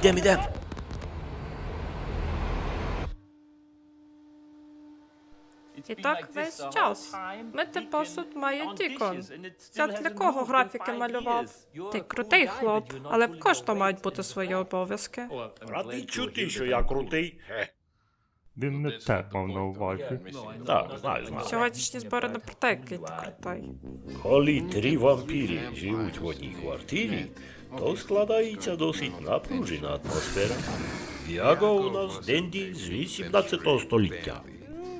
Ідем, ідем. І так весь час. Мити посуд має Дікон. Я для кого графіки малював? Ти крутий хлоп, але в кожного мають бути свої обов'язки. Радий чути, що я крутий. Він не те мав на увазі. Так, знаю, знаю. Сьогоднішні збори не про те, який ти крутий. Коли три вампіри живуть в одній квартирі, то складається досить напружена атмосфера. Яго у нас Денді з 18 століття.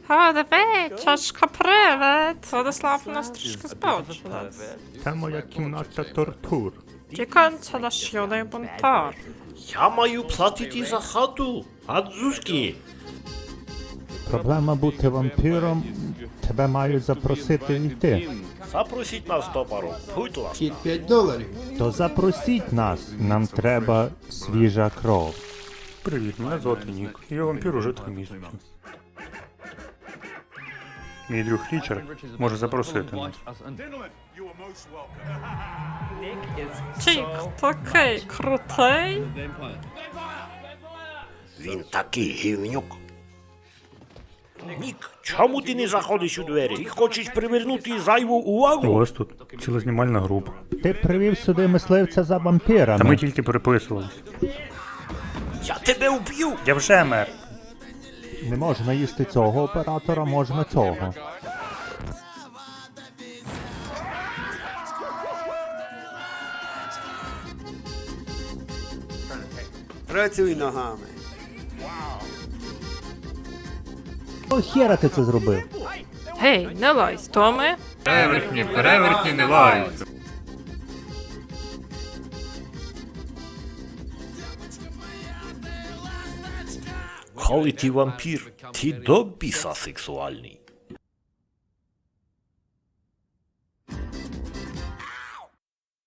А, диви, чашка привид. Владислав у нас трішки збочили. Це моя кімната тортур. Дікон це наш юний бунтар. Я маю платити за хату. Адзуски. Проблема бути вампіром. Тебе мають запросити йти. Запросіть нас до пару. Будь ласка. Вхід 5 доларів. То запросіть нас. Нам треба свіжа кров. Привіт, мене звати Нік. Я вампір уже три місяці. Мій друг Річард може запросити нас. Чік такий крутий. Він такий гівнюк. Нік, чому ти не заходиш у двері? Ти хочеш привернути зайву увагу? вас тут ціла знімальна група. Ти привів сюди мисливця за вампірами. Та ми тільки переписувались. Я тебе вб'ю. Я вже мер. Не можна їсти цього оператора, можна цього. Працюй ногами. О, хера ти це зробив? Гей, не лайсь, Томе. Перевертні, перевертні не лайсь. Коли ти вампір, ти до біса сексуальний.